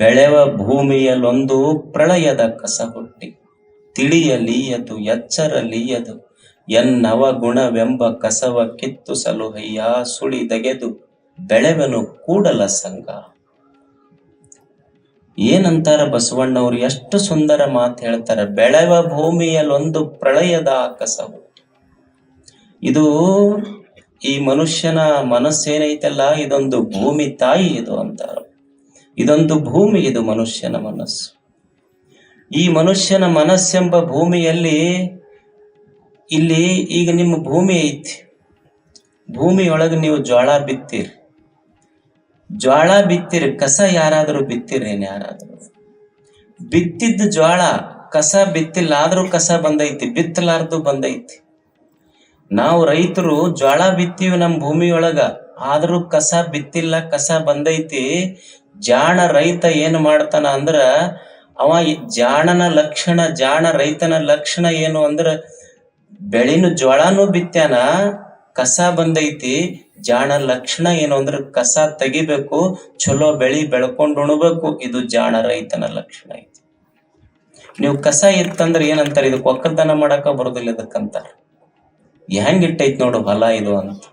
ಬೆಳೆವ ಭೂಮಿಯಲ್ಲೊಂದು ಪ್ರಳಯದ ಕಸ ಹುಟ್ಟಿ. ತಿಳಿಯಲೀಯದು ಎಚ್ಚರಲೀಯದು ಎನ್ನವ ಗುಣವೆಂಬ ಕಸವ ಕಿತ್ತು ಸಲುಹಯ್ಯ ಸುಳಿದಗೆದು ಬೆಳೆವನು ಕೂಡಲ ಸಂಘ ಏನಂತಾರ ಬಸವಣ್ಣವ್ರು, ಎಷ್ಟು ಸುಂದರ ಮಾತು ಹೇಳ್ತಾರೆ, ಬೆಳೆವ ಭೂಮಿಯಲ್ಲೊಂದು ಪ್ರಳಯದ ಕಸ ಹುಟ್ಟಿ. ಇದು ಈ ಮನುಷ್ಯನ ಮನಸ್ಸೇನೈತಲ್ಲ, ಇದೊಂದು ಭೂಮಿ ತಾಯಿ ಇದು ಅಂತಾರ. ಇದೊಂದು ಭೂಮಿ, ಇದು ಮನುಷ್ಯನ ಮನಸ್ಸು. ಈ ಮನುಷ್ಯನ ಮನಸ್ಸೆಂಬ ಭೂಮಿಯಲ್ಲಿ ಇಲ್ಲಿ ಈಗ ನಿಮ್ಮ ಭೂಮಿ ಐತಿ. ಭೂಮಿಯೊಳಗೆ ನೀವು ಜ್ವಾಳ ಬಿತ್ತೀರಿ. ಜ್ವಾಳ ಬಿತ್ತಿರಿ, ಕಸ ಯಾರಾದರೂ ಬಿತ್ತಿರೇನು ಯಾರಾದರೂ. ಬಿತ್ತಿದ್ದ ಜ್ವಾಳ ಕಸ ಬಿತ್ತಿಲ್ಲ ಆದರೂ ಕಸ ಬಂದೈತಿ, ಬಿತ್ತಲಾರ್ದು ಬಂದೈತಿ. ನಾವು ರೈತರು ಜ್ವಾಳ ಬಿತ್ತೀವಿ ನಮ್ಮ ಭೂಮಿಯೊಳಗ, ಆದರೂ ಕಸ ಬಿತ್ತಿಲ್ಲ, ಕಸ ಬಂದೈತಿ ಜಾಣ ರೈತ ಏನ್ ಮಾಡ್ತಾನ ಅಂದ್ರ ಅವ ಜಾಣನ ಲಕ್ಷಣ, ಜಾಣ ರೈತನ ಲಕ್ಷಣ ಏನು ಅಂದ್ರ ಬೆಳಿನು ಜ್ವಾಳಾನು ಬಿತ್ತಾನ ಕಸ ಬಂದೈತಿ, ಜಾಣ ಲಕ್ಷಣ ಏನು ಅಂದ್ರ ಕಸ ತೆಗಿಬೇಕು, ಚಲೋ ಬೆಳಿ ಬೆಳ್ಕೊಂಡು ಉಣಬೇಕು, ಇದು ಜಾಣ ರೈತನ ಲಕ್ಷಣ ಐತಿ. ನೀವು ಕಸ ಇತ್ತಂದ್ರ ಏನಂತಾರೆ, ಇದಕ್ಕೆ ಒಕ್ಕಲ್ತನ ಮಾಡಕ ಬರೋದಿಲ್ಲ ಇದಕ್ಕಂತಾರ ಹೆಂಗ್ ಇಟ್ಟೈತಿ ನೋಡು ಹೊಲ ಇದು ಅಂತ.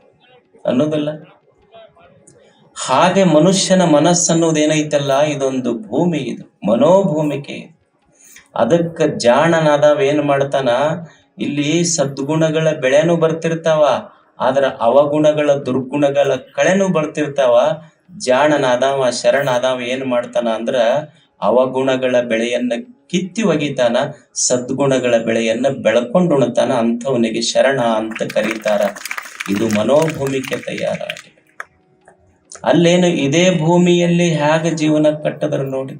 ಅನ್ನೋದಿಲ್ಲ. ಹಾಗೆ ಮನುಷ್ಯನ ಮನಸ್ಸನ್ನೋದು ಏನೈತಲ್ಲ ಇದೊಂದು ಭೂಮಿ ಇದು, ಮನೋಭೂಮಿಕೆ ಅದಕ್ಕ ಜಾಣನಾದವ ಏನ್ ಮಾಡ್ತಾನ, ಇಲ್ಲಿ ಸದ್ಗುಣಗಳ ಬೆಳೆನೂ ಬರ್ತಿರ್ತಾವ, ಆದ್ರ ಅವಗುಣಗಳ ದುರ್ಗುಣಗಳ ಕಳೆನೂ ಬರ್ತಿರ್ತಾವ, ಜಾಣನಾದವ, ಶರಣಾದವ ಏನ್ ಮಾಡ್ತಾನ ಅಂದ್ರ ಅವಗುಣಗಳ ಬೆಳೆಯನ್ನ ಕಿತ್ತಿ ಒಗಿತಾನ, ಸದ್ಗುಣಗಳ ಬೆಳೆಯನ್ನ ಬೆಳ್ಕೊಂಡು ಉಣತಾನ ಅಂಥವನಿಗೆ ಶರಣ ಅಂತ ಕರೀತಾರ. ಇದು ಮನೋಭೂಮಿಕೆ ತಯಾರಾಗಿದೆ. ಅಲ್ಲೇನು ಇದೇ ಭೂಮಿಯಲ್ಲಿ ಹೇಗೆ ಜೀವನ ಕಟ್ಟದ್ರು ನೋಡಿ.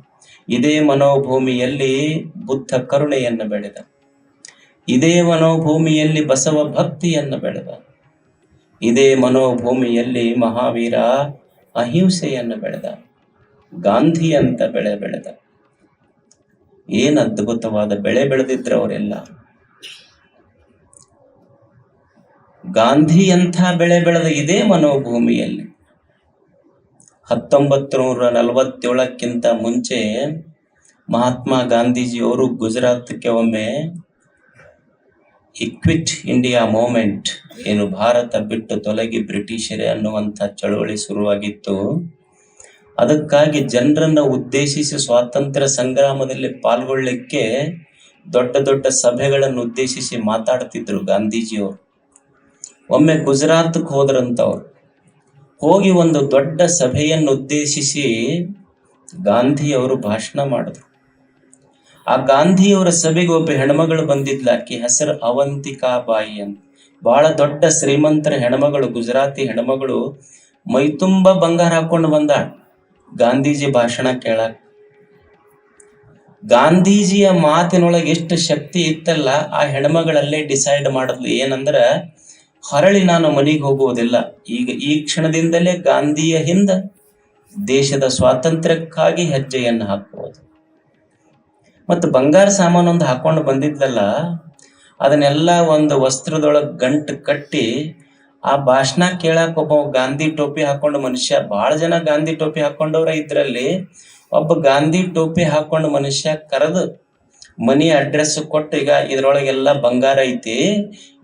ಇದೇ ಮನೋಭೂಮಿಯಲ್ಲಿ ಬುದ್ಧ ಕರುಣೆಯನ್ನು ಬೆಳೆದ. ಇದೇ ಮನೋಭೂಮಿಯಲ್ಲಿ ಬಸವ ಭಕ್ತಿಯನ್ನು ಬೆಳೆದ. ಇದೇ ಮನೋಭೂಮಿಯಲ್ಲಿ ಮಹಾವೀರ ಅಹಿಂಸೆಯನ್ನು ಬೆಳೆದ. ಗಾಂಧಿ ಅಂತ ಬೆಳೆ ಬೆಳೆದ. ಏನ್ ಅದ್ಭುತವಾದ ಬೆಳೆ ಬೆಳೆದಿದ್ರು ಅವರೆಲ್ಲ. ಗಾಂಧಿ ಅಂತ ಬೆಳೆ ಬೆಳೆದ ಇದೇ ಮನೋಭೂಮಿಯಲ್ಲಿ. ಹತ್ತೊಂಬತ್ತು ನೂರ ನಲವತ್ತೇಳಕ್ಕಿಂತ ಮುಂಚೆ ಮಹಾತ್ಮ ಗಾಂಧೀಜಿಯವರು ಗುಜರಾತ್ಗೆ ಒಮ್ಮೆ ಇಕ್ವಿಟ್ ಇಂಡಿಯಾ ಮೂಮೆಂಟ್ ಏನು ಭಾರತ ಬಿಟ್ಟು ತೊಲಗಿ ಬ್ರಿಟಿಷರೇ ಅನ್ನುವಂಥ ಚಳವಳಿ ಶುರುವಾಗಿತ್ತು. ಅದಕ್ಕಾಗಿ ಜನರನ್ನ ಉದ್ದೇಶಿಸಿ ಸ್ವಾತಂತ್ರ್ಯ ಸಂಗ್ರಾಮದಲ್ಲಿ ಪಾಲ್ಗೊಳ್ಳಲಿಕ್ಕೆ ದೊಡ್ಡ ದೊಡ್ಡ ಸಭೆಗಳನ್ನು ಉದ್ದೇಶಿಸಿ ಮಾತಾಡ್ತಿದ್ರು ಗಾಂಧೀಜಿಯವರು. ಒಮ್ಮೆ ಗುಜರಾತ್ಗೆ ಹೋದ್ರಂತವ್ರು. ಹೋಗಿ ಒಂದು ದೊಡ್ಡ ಸಭೆಯನ್ನು ಉದ್ದೇಶಿಸಿ ಗಾಂಧಿಯವರು ಭಾಷಣ ಮಾಡಿದ್ರು. ಆ ಗಾಂಧಿಯವರ ಸಭೆಗೆ ಒಬ್ಬ ಹೆಣ್ಮಗಳು ಬಂದಿದ್ಲ. ಆಕಿ ಹೆಸರು ಅವಂತಿಕಾ ಬಾಯಿ ಅಂತ. ಬಹಳ ದೊಡ್ಡ ಶ್ರೀಮಂತರ ಹೆಣ್ಮಗಳು, ಗುಜರಾತಿ ಹೆಣ್ಮಗಳು ಮೈ ತುಂಬ ಬಂಗಾರ ಹಾಕೊಂಡು ಬಂದ. ಗಾಂಧೀಜಿ ಭಾಷಣ ಕೇಳಕ್. ಗಾಂಧೀಜಿಯ ಮಾತಿನೊಳಗೆ ಎಷ್ಟು ಶಕ್ತಿ ಇತ್ತಲ್ಲ, ಆ ಹೆಣ್ಮಗಳಲ್ಲೇ ಡಿಸೈಡ್ ಮಾಡಿದ್ಲು. ಏನಂದ್ರ ಹೊರಳಿ ನಾನು ಮನೆಗೆ ಹೋಗುವುದಿಲ್ಲ. ಈಗ ಈ ಕ್ಷಣದಿಂದಲೇ ಗಾಂಧಿಯ ಹಿಂದ ದೇಶದ ಸ್ವಾತಂತ್ರ್ಯಕ್ಕಾಗಿ ಹೆಜ್ಜೆಯನ್ನು ಹಾಕುವುದು. ಮತ್ತು ಬಂಗಾರ ಸಾಮಾನೊಂದು ಹಾಕೊಂಡು ಬಂದಿದ್ಲಲ್ಲ, ಅದನ್ನೆಲ್ಲ ಒಂದು ವಸ್ತ್ರದೊಳಗೆ ಗಂಟು ಕಟ್ಟಿ ಆ ಭಾಷಣ ಕೇಳಕ್ ಒಬ್ಬ ಗಾಂಧಿ ಟೋಪಿ ಹಾಕೊಂಡು ಮನುಷ್ಯ ಬಹಳ ಜನ ಗಾಂಧಿ ಟೋಪಿ ಹಾಕೊಂಡವ್ರ ಇದ್ರಲ್ಲಿ ಒಬ್ಬ ಗಾಂಧಿ ಟೋಪಿ ಹಾಕೊಂಡು ಮನುಷ್ಯ ಕರೆದು ಮನಿ ಅಡ್ರೆಸ್ ಕೊಟ್ಟು ಈಗ ಇದ್ರೊಳಗೆಲ್ಲ ಬಂಗಾರ ಐತಿ.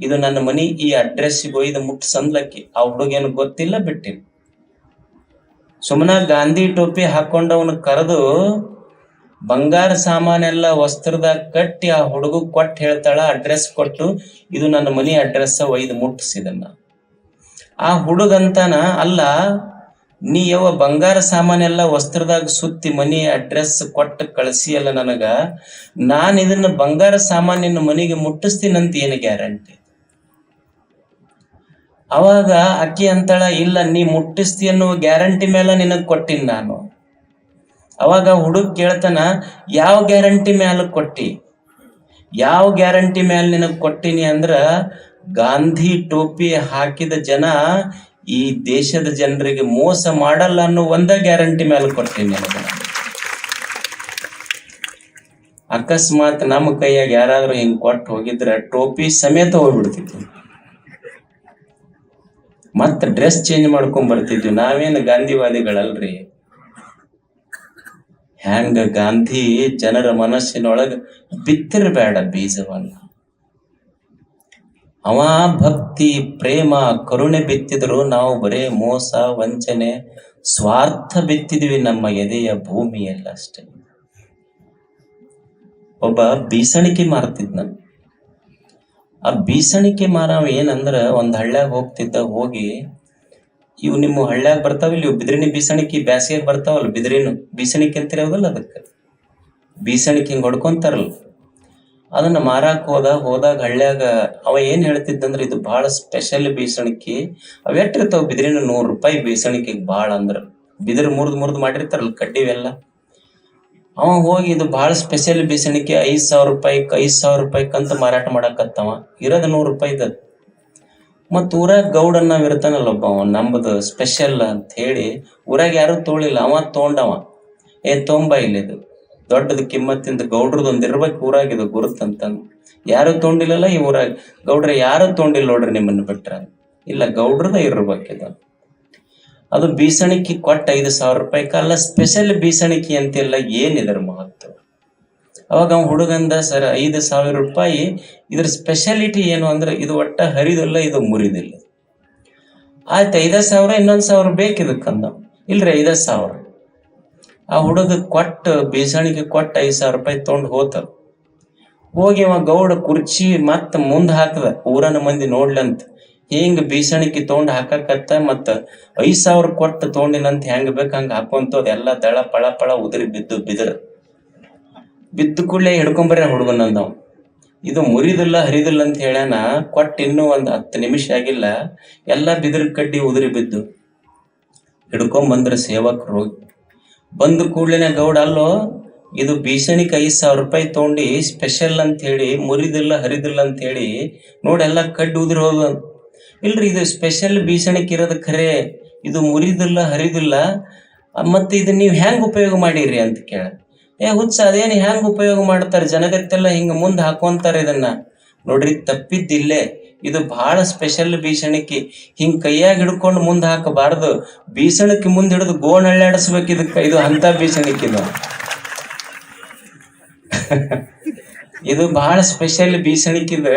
ಇದು ನನ್ನ ಮನಿ, ಈ ಅಡ್ರೆಸ್ಸಿಗೆ ಒಯ್ದು ಮುಟ್ಟು ಸಂದ್ಲಕ್ಕಿ. ಆ ಹುಡುಗೇನು ಗೊತ್ತಿಲ್ಲ, ಬಿಟ್ಟಿಲ್ಲ. ಸುಮ್ಮನ ಗಾಂಧಿ ಟೋಪಿ ಹಾಕೊಂಡವನು ಕರೆದು, ಬಂಗಾರ ಸಾಮಾನೆಲ್ಲ ವಸ್ತ್ರದಾಗ ಕಟ್ಟಿ ಆ ಹುಡುಗ ಕೊಟ್ಟು ಹೇಳ್ತಾಳ ಅಡ್ರೆಸ್ ಕೊಟ್ಟು, ಇದು ನನ್ನ ಮನಿ ಅಡ್ರೆಸ್ ಒಯ್ದು ಮುಟ್ಟಿಸಿದನ್ನ ಆ ಹುಡುಗಂತಾನ, ಅಲ್ಲ ನೀ ಯಾವ ಬಂಗಾರ ಸಾಮಾನೆಲ್ಲ ವಸ್ತ್ರದಾಗ ಸುತ್ತಿ ಮನಿ ಅಡ್ರೆಸ್ ಕೊಟ್ಟು ಕಳಿಸಿಯಲ್ಲ ನನಗ? ನಾನು ಇದನ್ನ ಬಂಗಾರ ಸಾಮಾನಿನ ಮನೆಗೆ ಮುಟ್ಟಿಸ್ತೀನಂತ ಏನು ಗ್ಯಾರಂಟಿ ಅವಾಗ ಅಕ್ಕಿ ಅಂತಾಳ, ಇಲ್ಲ, ನೀ ಮುಟ್ಟಿಸ್ತಿ ಅನ್ನುವ ಗ್ಯಾರಂಟಿ ಮೇಲೆ ನಿನಗ್ ಕೊಟ್ಟಿನಿ ನಾನು. ಅವಾಗ ಹುಡುಗ ಕೇಳ್ತಾನ, ಯಾವ ಗ್ಯಾರಂಟಿ ಮ್ಯಾಲ ಕೊಟ್ಟಿ? ಯಾವ ಗ್ಯಾರಂಟಿ ಮ್ಯಾಲ ನಿನಗ್ ಕೊಟ್ಟಿನಿ ಅಂದ್ರ ಗಾಂಧಿ ಟೋಪಿ ಹಾಕಿದ ಜನ ಈ ದೇಶದ ಜನರಿಗೆ ಮೋಸ ಮಾಡಲ್ಲ ಅನ್ನೋ ಒಂದ ಗ್ಯಾರಂಟಿ ಮೇಲೆ ಕೊಡ್ತೀನಿ ನಿಮಗೆ ಅಕಸ್ಮಾತ್ ನಮ್ಮ ಕೈಯಾಗ ಯಾರಾದ್ರೂ ಹಿಂಗ್ ಕೊಟ್ಟು ಹೋಗಿದ್ರೆ ಟೋಪಿ ಸಮೇತ ಹೋಗ್ಬಿಡ್ತಿದ್ವಿ ಮತ್ತ ಡ್ರೆಸ್ ಚೇಂಜ್ ಮಾಡ್ಕೊಂಡ್ ಬರ್ತಿದ್ವಿ. ನಾವೇನು ಗಾಂಧಿವಾದಿಗಳಲ್ರಿ? ಹ್ಯಾಂಗ ಗಾಂಧಿ ಜನರ ಮನಸ್ಸಿನೊಳಗ ಬಿತ್ತಿರಬೇಡ ಬೀಜವನ್ನ. ಅವ ಭಕ್ತಿ ಪ್ರೇಮ, ಕರುಣೆ ಬಿತ್ತಿದ್ರು ನಾವು ಬರೇ ಮೋಸ, ವಂಚನೆ, ಸ್ವಾರ್ಥ ಬಿತ್ತಿದ್ವಿ ನಮ್ಮ ಎದೆಯ ಭೂಮಿಯಲ್ಲಷ್ಟೇ. ಒಬ್ಬ ಬೀಸಣಿಕೆ ಮಾರ್ತಿದ್ನ. ಆ ಬೀಸಣಿಕೆ ಮಾರವ ಏನಂದ್ರ ಒಂದ್ ಹಳ್ಳ್ಯಾಗ ಹೋಗ್ತಿದ್ದ ಹೋಗಿ, ಇವು ನಿಮ್ಮ ಹಳ್ಳ್ಯಾಗ ಬರ್ತಾವಿಲ್ಲ ಇವು ಬಿದಿರಿನ ಬೀಸಣಿಕೆ ಬ್ಯಾಸಿಗೆ ಬರ್ತಾವಲ್ಲ ಬಿದಿರಿನು ಬೀಸಣಿಕೆ ಅಂತೀರ ಅದಕ್ಕೆ. ಬೀಸಣಿಕೆ ಹಿಂಗ್ ಹೊಡ್ಕೊಂತಾರಲ್ಲ. ಅದನ್ನ ಮಾರಾಕ್ ಹೋದ, ಹೋದಾಗ ಹಳ್ಳ್ಯಾಗ ಅವ ಏನ್ ಹೇಳ್ತಿದ್ದಂದ್ರ ಇದು ಬಹಳ ಸ್ಪೆಷಲ್ ಬೀಸಣಿಕೆ. ಅವ್ ಎಷ್ಟಿರ್ತಾವ ಬಿದಿರಿನ ನೂರು ರೂಪಾಯಿ ಬೇಸಣಿಕೆಗೆ ಭಾಳ ಅಂದ್ರ. ಬಿದಿರು ಮುರಿದ್ ಮುರಿದ್ ಮಾಡಿರ್ತಾರಲ್ಲ ಕಡ್ಡಿವೆಲ್ಲ ಅವ ಹೋಗಿ ಇದು ಬಹಳ ಸ್ಪೆಷಲ್ ಬೀಸಣಿಕೆ, ಐದ್ ಸಾವಿರ ರೂಪಾಯಿ ಐದ್ ಸಾವಿರ ರೂಪಾಯಿ ಕಂತ ಮಾರಾಟ ಮಾಡಕತ್ತವ. ಇರೋದ್ ನೂರು ರೂಪಾಯಿದ ಮತ್ ಊರಾಗ ಗೌಡ ನಾವ್ ಇರ್ತಾನಲ್ಲ ಒಬ್ಬ ಅವ ನಮ್ದು ಸ್ಪೆಷಲ್ ಅಂತ ಹೇಳಿ ಊರಾಗ ಯಾರು ತೋಳಿಲ್ಲ, ಅವ ತಗೊಂಡವ ಏ, ತೊಂಬ ಇಲ್ಲಿದು. ದೊಡ್ಡದ ಕಿಮ್ಮತ್ತಿಂದ ಗೌಡ್ರದ್ದು ಒಂದ್ ಇರ್ಬೇಕು, ಊರಾಗ ಇದು ಗುರುತಂತಂದು. ಯಾರು ತೊಂಡಿಲ್ಲಲ್ಲ ಈ ಊರಾಗ. ಗೌಡ್ರ ಯಾರು ತೊಂಡಿಲ್ಲ ನೋಡ್ರಿ ನಿಮ್ಮನ್ನು ಬಿಟ್ರ? ಇಲ್ಲ, ಗೌಡ್ರದ ಇರ್ಬೇಕಿದ ಅದು ಬೀಸಣಿಕೆ ಕೊಟ್ಟ ಐದು ಸಾವಿರ ರೂಪಾಯಿ ಕಾಲ ಸ್ಪೆಷಲ್ ಬೀಸಣಿಕೆ ಅಂತಿಲ್ಲ ಏನಿದ್ರ ಮಹತ್ವ? ಅವಾಗ ಅವ ಹುಡುಗಂದ, ಸರ್, ಐದು ಸಾವಿರ ರೂಪಾಯಿ, ಇದ್ರ ಸ್ಪೆಷಾಲಿಟಿ ಏನು ಅಂದ್ರೆ ಇದು ಒಟ್ಟ ಹರಿದಿಲ್ಲ, ಇದು ಮುರಿದಿಲ್ಲ. ಆಯ್ತು, ಐದ ಸಾವಿರ, ಇನ್ನೊಂದು ಸಾವಿರ ಬೇಕಿದಕ್ಕಂದ ಇಲ್ರಿ, ಐದ ಸಾವಿರ. ಆ ಹುಡುಗ ಕೊಟ್ಟ ಬೀಸಣಿಗೆ ಕೊಟ್ಟ ಐದ್ ಸಾವಿರ ರೂಪಾಯಿ ತೊಗೊಂಡು ಹೋತ ಹೋಗಿ ಅವ ಗೌಡ ಕುರ್ಚಿ ಮತ್ತ ಮುಂದ ಹಾಕದ, ಊರನ ಮಂದಿ ನೋಡ್ಲಂತ. ಹಿಂಗ್ ಬೀಸಣಿಗೆ ತೊಗೊಂಡು ಹಾಕಕತ್ತ ಮತ್ತ ಐದ್ ಸಾವಿರ ಕೊಟ್ಟು ತೊಗೊಂಡಿನಂತ ಹೆಂಗ್ ಬೇಕ ಹಂಗ ಹಾಕೊಂತ ಎಲ್ಲ ದಳ ಪಳ ಪಳ ಉದುರಿ ಬಿದ್ದು ಬಿದ್ರ. ಬಿದ್ದು ಕೂಡಲೇ ಹಿಡ್ಕೊಂಬರ ಹುಡುಗನಂದ ಇದು ಮುರಿದಿಲ್ಲ, ಹರಿದಿಲ್ಲ ಅಂತ ಹೇಳ್ಯಾನ, ಕೊಟ್ಟ ಇನ್ನೂ ಒಂದ್ ಹತ್ತು ನಿಮಿಷ ಆಗಿಲ್ಲ, ಎಲ್ಲಾ ಬಿದಿರು ಕಡ್ಡಿ ಉದುರಿ ಬಿದ್ದು. ಹಿಡ್ಕೊಂಡ್ ಬಂದ್ರ ಸೇವಕರು ಬಂದ ಕೂಡ್ಲೇನೆ ಗೌಡ, ಅಲ್ಲೋ, ಇದು ಬೀಸಣಿಗೆ ಐದು ಸಾವಿರ ರೂಪಾಯಿ ತಗೊಂಡಿ ಸ್ಪೆಷಲ್ ಅಂತ ಹೇಳಿ ಮುರಿದಿಲ್ಲ, ಹರಿದಿಲ್ಲ ಅಂತ ಹೇಳಿ ನೋಡಿ ಎಲ್ಲ ಕಡ್ಡಿ ಉದುರಿ ಹೋದ ಇಲ್ರಿ, ಇದು ಸ್ಪೆಷಲ್ ಬೀಸಣಿಗೆ ಇರೋದು ಖರೆ ಇದು ಮುರಿದಿಲ್ಲ, ಹರಿದಿಲ್ಲ, ಮತ್ತೆ ಇದು ನೀವು ಹೆಂಗ್ ಉಪಯೋಗ ಮಾಡಿರಿ ಅಂತ ಕೇಳ. ಏ ಹುಚ್ಚ, ಅದೇನು ಹೆಂಗ್ ಉಪಯೋಗ ಮಾಡ್ತಾರೆ? ಜನಗತ್ತೆಲ್ಲ ಹಿಂಗ ಮುಂದೆ ಹಾಕೋಂತಾರೆ ಇದನ್ನ. ನೋಡ್ರಿ, ತಪ್ಪಿದ್ದಿಲ್ಲೇ. ಇದು ಬಹಳ ಸ್ಪೆಷಲ್ ಬೀಸಣಿಕೆ ಹಿಂಗ್ ಕೈಯಾಗ ಹಿಡ್ಕೊಂಡು ಮುಂದೆ ಹಾಕಬಾರದು. ಬೀಸಣಿಕೆ ಮುಂದೆ ಹಿಡಿದು ಗೋಣ್ ಅಳ್ಳಾಡಿಸ್ಬೇಕು ಇದಕ್ಕ ಇದು ಅಂತ ಬೀಸಣಿಕೆ ಇದು. ಬಹಳ ಸ್ಪೆಷಲ್ ಬೀಸಣಿಕಿದ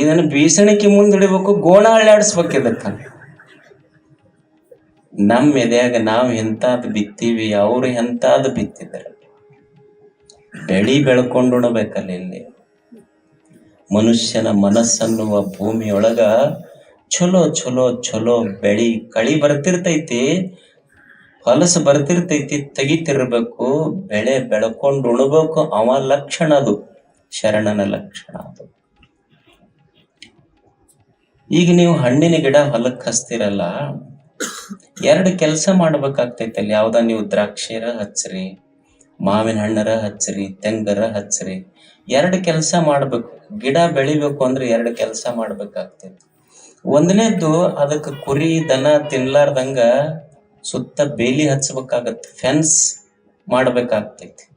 ಇದನ್ನ ಬೀಸಣಿಕೆ ಮುಂದ್ ಹಿಡಿಬೇಕು, ಗೋಣ ಅಳ್ಳಾಡಿಸ್ಬೇಕು ಇದಕ್ಕ. ನಮ್ ಎದೆಯಾಗ ನಾವು ಎಂತಾದ್ ಬಿತ್ತೀವಿ, ಅವ್ರು ಎಂತಾದ್ ಬಿತ್ತಿದ್ದಾರೆ ಬೆಳಿ ಬೆಳ್ಕೊಂಡು ಉಣಬೇಕಲ್ಲ ಇಲ್ಲಿ. ಮನುಷ್ಯನ ಮನಸ್ಸನ್ನುವ ಭೂಮಿಯೊಳಗ ಚಲೋ ಚಲೋ ಚಲೋ ಬೆಳಿ ಕಳಿ ಬರ್ತಿರ್ತೈತಿ ಹೊಲಸು ಬರ್ತಿರ್ತೈತಿ, ತೆಗಿತಿರ್ಬೇಕು, ಬೆಳೆ ಬೆಳ್ಕೊಂಡು ಉಣಬೇಕು, ಅವ ಲಕ್ಷಣ ಅದು, ಶರಣನ ಲಕ್ಷಣ ಅದು. ಈಗ ನೀವು ಹಣ್ಣಿನ ಗಿಡ ಹೊಲಕ್ಕೆ ಹಚ್ತಿರಲ್ಲ, ಎರಡು ಕೆಲಸ ಮಾಡ್ಬೇಕಾಗ್ತೈತಿ ಅಲ್ಲಿ. ಯಾವ್ದ ನೀವು ದ್ರಾಕ್ಷಿರ ಹಚ್ಚ್ರಿ, ಮಾವಿನ ಹಣ್ಣರ ಹಚ್ಚ್ರಿ, ತೆಂಗರ ಹಚ್ಚ್ರಿ ಎರಡು ಕೆಲಸ ಮಾಡ್ಬೇಕು. ಗಿಡ ಬೆಳಿಬೇಕು ಅಂದ್ರೆ ಎರಡು ಕೆಲಸ ಮಾಡ್ಬೇಕಾಗ್ತೈತಿ. ಒಂದನೇದ್ದು ಅದಕ್ಕೆ ಕುರಿ, ದನ ತಿನ್ಲಾರ್ದಂಗ ಸುತ್ತ ಬೇಲಿ ಹಚ್ಬೇಕಾಗತ್ತೆ ಫೆನ್ಸ್ ಮಾಡ್ಬೇಕಾಗ್ತೈತಿ.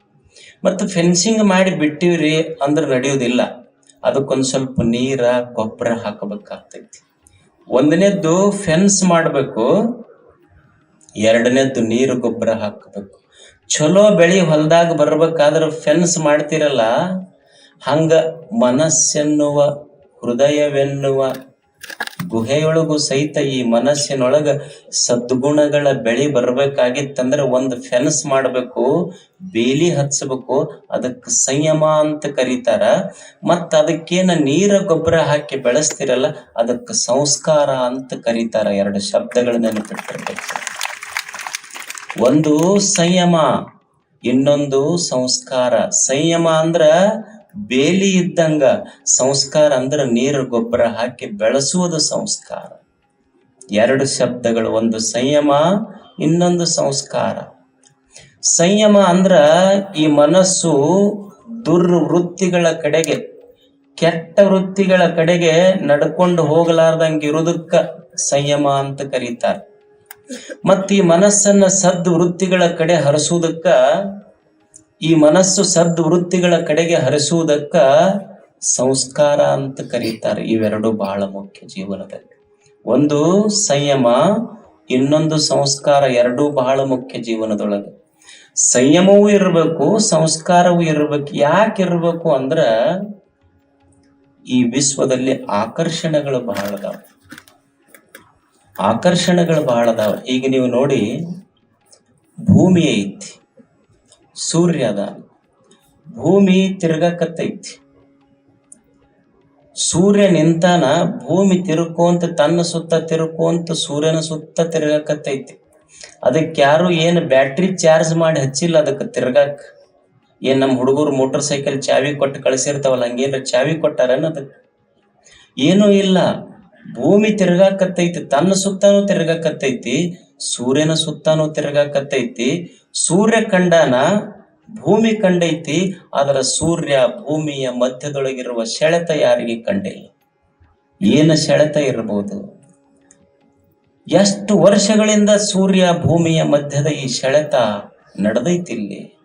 ಮತ್ತು ಫೆನ್ಸಿಂಗ್ ಮಾಡಿ ಬಿಟ್ಟಿವ್ರಿ ಅಂದ್ರೆ ನಡೆಯುವುದಿಲ್ಲ ಅದಕ್ಕೊಂದು ಸ್ವಲ್ಪ ನೀರ, ಗೊಬ್ಬರ ಹಾಕಬೇಕಾಗ್ತೈತಿ. ಒಂದನೇದ್ದು ಫೆನ್ಸ್ ಮಾಡಬೇಕು. ಎರಡನೇದ್ದು ನೀರು, ಗೊಬ್ಬರ ಹಾಕಬೇಕು. ಚಲೋ ಬೆಳಿ ಹೊಲದಾಗ ಬರ್ಬೇಕಾದ್ರೆ ಫೆನ್ಸ್ ಮಾಡ್ತಿರಲ್ಲ ಹಂಗ ಮನಸ್ಸೆನ್ನುವ, ಹೃದಯವೆನ್ನುವ ಗುಹೆಯೊಳಗೂ ಸಹಿತ ಈ ಮನಸ್ಸಿನೊಳಗ ಸದ್ಗುಣಗಳ ಬೆಳಿ ಬರ್ಬೇಕಾಗಿತ್ತಂದ್ರ ಒಂದು ಫೆನ್ಸ್ ಮಾಡಬೇಕು, ಬೇಲಿ ಹಚ್ಚಬೇಕು ಅದಕ್ಕೆ ಸಂಯಮ ಅಂತ ಕರೀತಾರ. ಮತ್ತ ಅದಕ್ಕೇನ ನೀರ ಗೊಬ್ಬರ ಹಾಕಿ ಬೆಳೆಸ್ತಿರಲ್ಲ, ಅದಕ್ಕೆ ಸಂಸ್ಕಾರ ಅಂತ ಕರೀತಾರ ಎರಡು ಶಬ್ದಗಳ ನೆನಪಿಟ್ಟಿರ್ಬೇಕು ಒಂದು ಸಂಯಮ, ಇನ್ನೊಂದು ಸಂಸ್ಕಾರ. ಸಂಯಮ ಅಂದ್ರ ಬೇಲಿ ಇದ್ದಂಗ ಸಂಸ್ಕಾರ ಅಂದ್ರೆ ನೀರು ಗೊಬ್ಬರ ಹಾಕಿ ಬೆಳೆಸುವುದು ಸಂಸ್ಕಾರ. ಎರಡು ಶಬ್ದಗಳು, ಒಂದು ಸಂಯಮ, ಇನ್ನೊಂದು ಸಂಸ್ಕಾರ. ಸಂಯಮ ಅಂದ್ರ ಈ ಮನಸ್ಸು ದುರ್ವೃತ್ತಿಗಳ ಕಡೆಗೆ, ಕೆಟ್ಟ ವೃತ್ತಿಗಳ ಕಡೆಗೆ ನಡ್ಕೊಂಡು ಹೋಗಲಾರ್ದಂಗೆ ಇರುವುದಕ್ಕ ಸಂಯಮ ಅಂತ ಕರೀತಾರೆ. ಮತ್ತ ಈ ಮನಸ್ಸನ್ನ ಸದ್ ವೃತ್ತಿಗಳ ಕಡೆ ಹರಿಸುವುದಕ್ಕ ಈ ಮನಸ್ಸು ಸದ್ವೃತ್ತಿಗಳ ಕಡೆಗೆ ಹರಿಸುವುದಕ್ಕ ಸಂಸ್ಕಾರ ಅಂತ ಕರೀತಾರೆ. ಇವೆರಡು ಬಹಳ ಮುಖ್ಯ ಜೀವನದಲ್ಲಿ. ಒಂದು ಸಂಯಮ, ಇನ್ನೊಂದು ಸಂಸ್ಕಾರ ಎರಡೂ ಬಹಳ ಮುಖ್ಯ ಜೀವನದೊಳಗೆ. ಸಂಯಮವೂ ಇರಬೇಕು, ಸಂಸ್ಕಾರವೂ ಇರಬೇಕು. ಯಾಕೆ ಇರಬೇಕು ಅಂದ್ರ ಈ ವಿಶ್ವದಲ್ಲಿ ಆಕರ್ಷಣೆಗಳು ಬಹಳ ಅದಾವ. ಆಕರ್ಷಣೆಗಳು ಬಹಳ ಅದಾವ. ಈಗ ನೀವು ನೋಡಿ ಭೂಮಿ ಐತಿ. ಸೂರ್ಯ ಅದ ಭೂಮಿ ತಿರ್ಗಕತ್ತೈತಿ. ಸೂರ್ಯ ನಿಂತಾನ ಭೂಮಿ ತಿರುಕೋಂತ ತನ್ನ ಸುತ್ತ ತಿರುಕೋಂತ ಸೂರ್ಯನ ಸುತ್ತ ತಿರ್ಗಕತ್ತೈತಿ. ಅದಕ್ಕೆ ಯಾರು ಏನು ಬ್ಯಾಟ್ರಿ ಚಾರ್ಜ್ ಮಾಡಿ ಹಚ್ಚಿಲ್ಲ ಅದಕ್ಕೆ ತಿರ್ಗಾಕ್. ಏನ್ ನಮ್ಮ ಹುಡುಗರು ಮೋಟರ್ ಸೈಕಲ್ ಚಾವಿ ಕೊಟ್ಟು ಕಳಿಸಿರ್ತಾವಲ್ಲ, ಹಂಗೇನ್ರ ಚಾವಿ ಕೊಟ್ಟಾರೇನ ಅದಕ್ಕೆ? ಏನೂ ಇಲ್ಲ. ಭೂಮಿ ತಿರ್ಗಾಕತ್ತೈತಿ, ತನ್ನ ಸುತ್ತನೂ ತಿರ್ಗಾಕತ್ತೈತಿ. ಸೂರ್ಯನ ಸುತ್ತಾನು ತಿರುಗಾಕತ್ತೈತಿ. ಸೂರ್ಯ ಕಂಡಾನ ಭೂಮಿ ಕಂಡೈತಿ ಅದರ ಸೂರ್ಯ ಭೂಮಿಯ ಮಧ್ಯದೊಳಗಿರುವ ಸೆಳೆತ ಯಾರಿಗೆ ಕಂಡಿಲ್ಲ? ಏನ ಸೆಳೆತ ಇರಬಹುದು ಎಷ್ಟು ವರ್ಷಗಳಿಂದ ಸೂರ್ಯ ಭೂಮಿಯ ಮಧ್ಯದ ಈ ಸೆಳೆತ ನಡೆದೈತಿ ಇಲ್ಲಿ